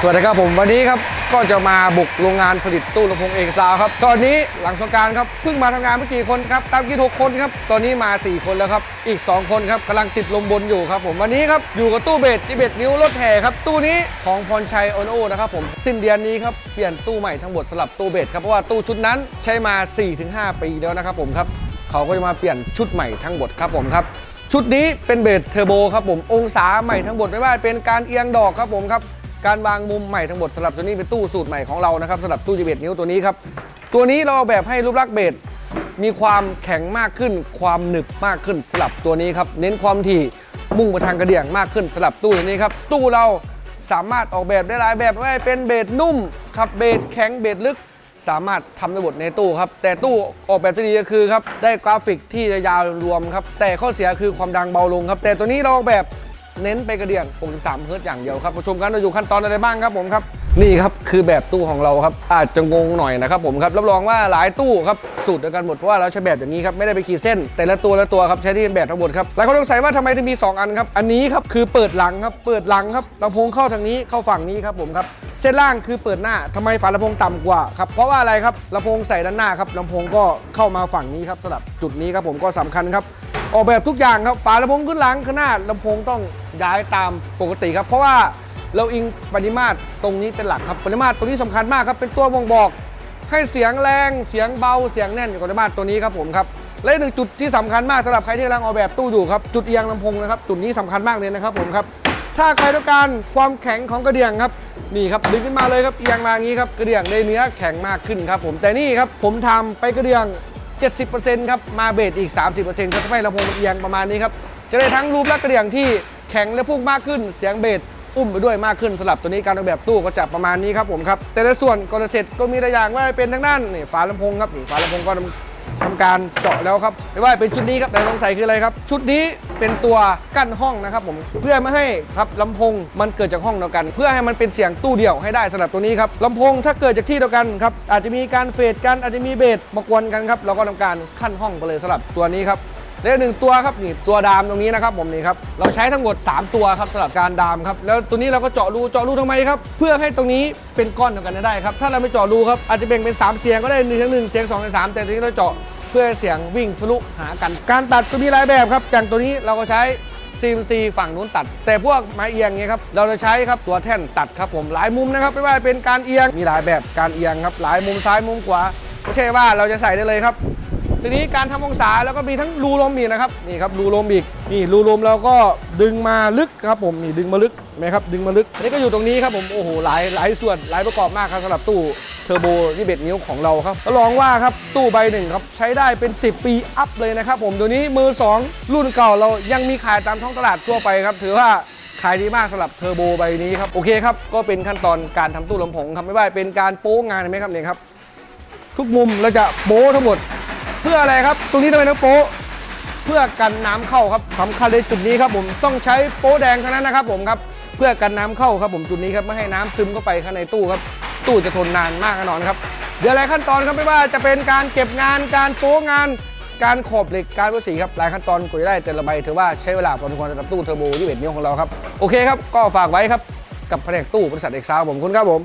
สวัสดีครับผมวันนี้ครับก็จะมาบุกโรงงานผลิตตู้ลำโพงเอกซาวครับ ตอนนี้หลังสงการครับเพิ่งมาทำงานไม่กี่คนครับตามกี่หกคนครับตอนนี้มา 4 คนแล้วครับอีก 2 คนครับกำลังติดลมบนอยู่ครับผมวันนี้ครับอยู่กับตู้เบสที่เบสนิ้วรถแห่ครับตู้นี้ของพรชัยโอนโอนะครับผมสิ้นเดือนนี้ครับเปลี่ยนตู้ใหม่ทั้งหมดสลับตู้เบสครับเพราะว่าตู้ชุดนั้นใช้มา 4-5 ปีแล้วนะครับผมครับเขาก็จะมาเปลี่ยนชุดใหม่ทั้งหมดครับผมครับชุดนี้เป็นเบสเทอร์โบครับผมองศาใหม่ทั้งหมดไม่ว่าเป็นการเอียงดอกครับผมครับ การวางมุมใหม่ทั้งหมดสำหรับตัวนี้เป็นตู้สูตรใหม่ของเรานะครับสำหรับตู้จีเบสนิ้วตัวนี้ครับ ตัวนี้เราออกแบบให้รูปลักษณ์เบสมีความแข็งมากขึ้น ความหนึบมากขึ้นสำหรับตัวนี้ครับเน้นความถี่มุ่งไปทางกระเดี่ยงมากขึ้นสำหรับตู้ตัวนี้ครับตู้เราสามารถออกแบบได้หลายแบบไม่ว่าเป็นเบสนุ่มครับเบสแข็งเบสลึก สามารถทำได้หมดในตู้ครับแต่ตู้ออกแบบที่ดีก็คือครับได้กราฟิกที่จะยาวรวมครับแต่ข้อเสียคือความดังเบาลงครับแต่ตัวนี้เราออกแบบ เน้นไปกระเดี่ยง 63 เฮิร์ตอย่างเดียวครับมาชมกันเราอยู่ขั้นตอนอะไรบ้างครับผมครับ นี่ครับคือแบบตู้ของเราครับ อาจจะงงหน่อยนะครับผมครับ รับรองว่าหลายตู้ครับสูตรเดียวกันหมดเพราะว่าเราใช้แบบอย่างนี้ครับไม่ได้ไปขีดเส้น แต่ละตัวละตัวครับใช้ที่เป็นแบบทั้งหมดครับหลายคนสงสัยว่าทำไมถึงมี 2 อันครับอันนี้ครับคือเปิดหลังครับเปิดหลังครับลำโพงเข้าทางนี้เข้าฝั่งนี้ครับผมครับเส้นล่างคือเปิดหน้าทำไมฝาลำโพงต่ำกว่าครับเพราะว่าอะไรครับลำโพงใส่ด้านหน้าครับลำโพงก็เข้ามาฝั่งนี้ครับสำหรับจุดนี้ครับผมก็สำคัญครับ ออกแบบทุกอย่างครับฝาลำโพงขึ้นหลังขึ้นหน้าลำโพงต้องย้ายตามปกติครับเพราะว่าเราอิงปริมาตรตรงนี้เป็นหลักครับปริมาตรตรงนี้สำคัญมากครับเป็นตัวบ่งบอก ให้เสียงแรงเสียงเบาเสียงแน่นอยู่กับปริมาตรตัวนี้ครับผมครับและหนึ่งจุดที่สำคัญมากสำหรับใครที่กำลังออกแบบตู้อยู่ครับจุดเอียงลำโพงนะครับจุดนี้สำคัญมากเลยนะครับผมครับถ้าใครต้องการความแข็งของกระเดื่องครับนี่ครับดึงขึ้นมาเลยครับเอียงมาอย่างนี้ครับกระเดื่องได้เนื้อแข็งมากขึ้นครับผมแต่นี่ครับผมทำไปกระเดื่อง 70%ครับ มาเบสอีก 30%ก็ทำให้ลำโพงเอียงประมาณนี้ครับ จะได้ทั้งรูปและกระเดียงที่แข็งและพุ่งมากขึ้น เสียงเบสอุ้มไปด้วยมากขึ้นสลับตัวนี้การออกแบบตู้ก็จะประมาณนี้ครับผมครับ แต่ในส่วนก็จะเสร็จก็มีตัวอย่างว่าเป็นทั้งด้านนี่ฝาลำโพงครับนี่ฝาลำโพงก็ การเจาะแล้วครับไม่ว่าเป็นชุดนี้ครับแต่สงสัยคืออะไรครับ ชุดนี้เป็นตัวกั้นห้องนะครับผมเพื่อไม่ให้ครับลำโพงมันเกิดจากห้องเดียวกัน เพื่อให้มันเป็นเสียงตู้เดียวให้ได้สำหรับตัวนี้ครับลำโพงถ้าเกิดจากที่เดียวกันครับอาจจะมีการเฟดกันอาจจะมีเบสมากวนกันครับเราก็ทำการขั้นห้องไปเลยสำหรับตัวนี้ครับและหนึ่งตัวครับนี่ตัวดามตรงนี้นะครับผมนี่ครับเราใช้ทั้งหมด 3 ตัวครับสำหรับการดามครับแล้วตัวนี้เราก็เจาะรูเจาะรูทำไมครับเพื่อให้ตรงนี้เป็นก้อนเดียวกันได้ครับถ้าเราไม่เจาะรูครับอาจจะแบ่งเป็น 3 เสียงก็ได้1นึ่งหนึ่งเสียง2ในสามแต่ตัวนี้เราเจาะ พื่อให้เสียงวิ่งทะลุหากัน การตัดก็มีหลายแบบครับ อย่างตัวนี้เราก็ใช้ CNC ฝั่งนู้นตัด แต่พวกไม้เอียงเงี้ยครับ เราจะใช้ครับตัวแท่นตัดครับผมหลายมุมนะครับ ไม่ว่าเป็นการเอียงมีหลายแบบการเอียงครับ หลายมุมซ้ายมุมขวาไม่ใช่ว่าเราจะใส่ได้เลยครับ ทีนี้การทำองศาแล้วก็มีทั้งรูลมอีกนะครับนี่ครับรูลมอีกนี่รูลมเราก็ดึงมาลึกครับผมนี่ดึงมาลึกไหมครับดึงมาลึกอันนี้ก็อยู่ตรงนี้ครับผมโอ้โหหลายหลายส่วนหลายประกอบมากครับสำหรับตู้ เทอร์โบที่เบ็ดนิ้วของเราครับก็ลองว่าครับตู้ใบหนึ่งครับใช้ได้เป็น 10 ปีอัพเลยนะครับผมเดี๋ยวนี้มือ 2 รุ่นเก่าเรายังมีขายตามท้องตลาดทั่วไปครับ ถือว่าขายดีมากสำหรับเทอร์โบใบนี้ครับโอเคครับก็เป็นขั้นตอนการทำตู้ลำโพงครับไม่ว่าเป็นการโป้งานเห็นไหมครับเนี่ยครับทุกมุมเราจะโป้ทั้งหมด เพื่ออะไรครับ ตรงนี้ทำไมต้องโป๊ะเพื่อกันน้ำเข้าครับสำคัญเลยจุดนี้ครับผมต้องใช้โป๊แดงเท่านั้นนะครับผมครับเพื่อกันน้ำเข้าครับผมจุดนี้ครับไม่ให้น้ำซึมเข้าไปข้างในตู้ครับ ตู้จะทนนานมากแน่นอนครับเดี๋ยวหลายขั้นตอนครับไม่ว่าจะเป็นการเก็บงานการโป้งาน การขอบเหล็กการวัสีครับหลายขั้นตอนกว่าจะได้แต่ละใบถือว่าใช้เวลาพอสมควรสำหรับตู้เทอร์โบ21นิ้วของเราครับโอเคครับก็ฝากไว้ครับกับแผนกตู้บริษัทเอกซาวผมคุณครับผม